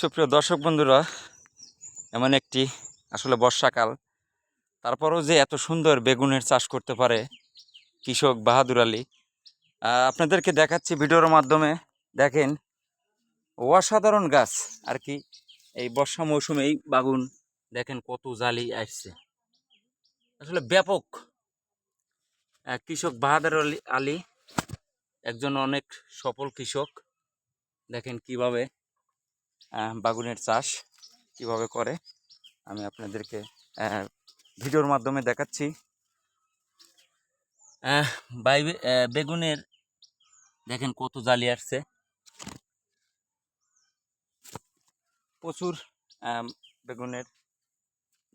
সুপ্রিয় দর্শক বন্ধুরা, এমন একটি আসলে বর্ষাকাল। তারপরেও যে এত সুন্দর বেগুনের চাষ করতে পারে কৃষক বাহাদুর আলী আপনাদেরকে দেখাচ্ছি ভিডিওর মাধ্যমে। দেখেন, অসাধারণ গাছ। আর কি, এই বর্ষা মৌসুমে এই বাগুন, দেখেন কত জালি আসছে। আসলে ব্যাপক কৃষক বাহাদুর আলী একজন অনেক সফল কৃষক। দেখেন কীভাবে বাগুনের চাষ কীভাবে করে, আমি আপনাদেরকে ভিডিওর মাধ্যমে দেখাচ্ছি। বাই- বেগুনের, দেখেন কত জালি আসছে। প্রচুর বেগুনের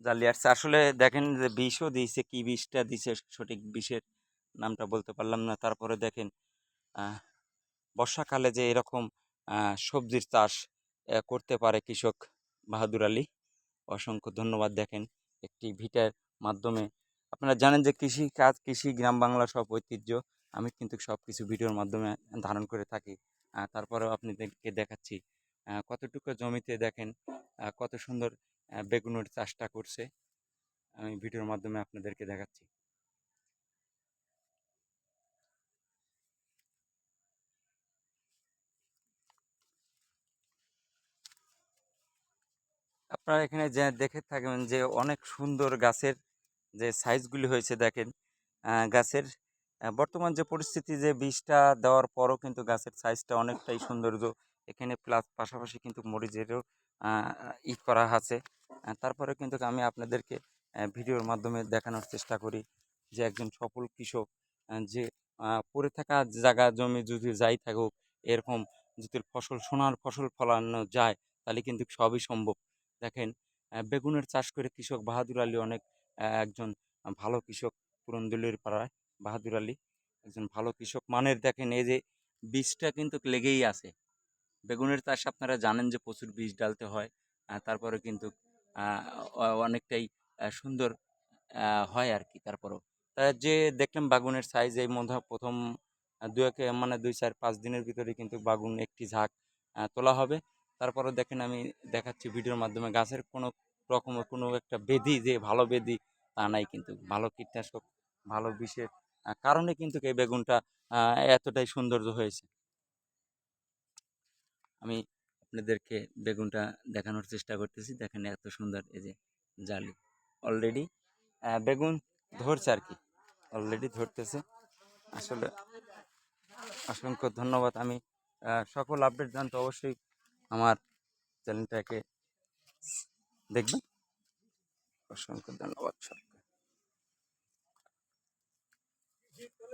জালি আসছে। আসলে দেখেন যে বিষও দিয়েছে, কি বিষটা দিছে সঠিক বিষের নামটা বলতে পারলাম না। তারপরে দেখেন বর্ষাকালে যে এরকম সবজির চাষ করতে পারে কৃষক বাহাদুর আলী। অসংখ্য ধন্যবাদ দেখেন একটি ভিটার মাধ্যমে। আপনারা জানেন যে কৃষি কাজ, কৃষি গ্রাম বাংলা সব ঐতিহ্য। আমি কিন্তু সব কিছু ভিডিওর মাধ্যমে ধারণ করে থাকি। তারপরেও আপনাদেরকে দেখাচ্ছি। কতটুকু জমিতে দেখেন কত সুন্দর বেগুনের চাষটা করছে। আমি ভিডিওর মাধ্যমে আপনাদেরকে দেখাচ্ছি। আপনারা এখানে যে দেখে থাকবেন যে অনেক সুন্দর গাছের যে সাইজগুলি হয়েছে দেখেন গাছের বর্তমান যে পরিস্থিতি যে বীজটা দেওয়ার পরও কিন্তু গাছের সাইজটা অনেকটাই সৌন্দর্য এখানে প্লাস পাশাপাশি কিন্তু মরিচেরও ই করা আছে। তারপরে কিন্তু আমি আপনাদেরকে ভিডিওর মাধ্যমে দেখানোর চেষ্টা করি যে একজন সফল কৃষক যে পড়ে থাকা জায়গা, জমি যদি যাই থাকুক, এরকম যদি ফসল, সোনার ফসল ফলানো যায়, তাহলে কিন্তু সবই সম্ভব। বেগুনের চাষ করে কৃষক বাহাদুর আলী অনেক একজন ভালো কৃষক পুরন্দুলির পাড়ায়, বাহাদুর আলী। একজন ভালো কৃষক মানের। দেখেন, এই যে বীজটা কিন্তু লেগেই আছে। বেগুনের চাষ আপনারা জানেন যে প্রচুর বীজ ডালতে হয় তারপরে কিন্তু অনেকটাই সুন্দর হয় আর কি তারপরও। তা যে দেখলাম বাগুনের সাইজ এই মধ্যে প্রথম দু এক মানে দুই চার, পাঁচ দিনের ভিতরে কিন্তু বাগুন একটি ঝাঁক তোলা হবে। তারপরে দেখেন আমি দেখাচ্ছি ভিডিওর মাধ্যমে গাছের কোনো রকমের কোনো একটা বেদি যে ভালো বেদি তা নাই কিন্তু ভালো কীটনাশক, ভালো বিষের কারণে কিন্তু এই বেগুনটা এতটাই সৌন্দর্য হয়েছে। আমি আপনাদেরকে বেগুনটা দেখানোর চেষ্টা করতেছি। দেখেন এত সুন্দর এই যে জালি। অলরেডি বেগুন ধরছে আর কি। অলরেডি ধরতেছে। আসলে অসংখ্য ধন্যবাদ। আমি সকল আপডেট জানতে অবশ্যই আমার চ্যানেলটাকে দেখবেন। অসংখ্য ধন্যবাদ সবকে এই তো।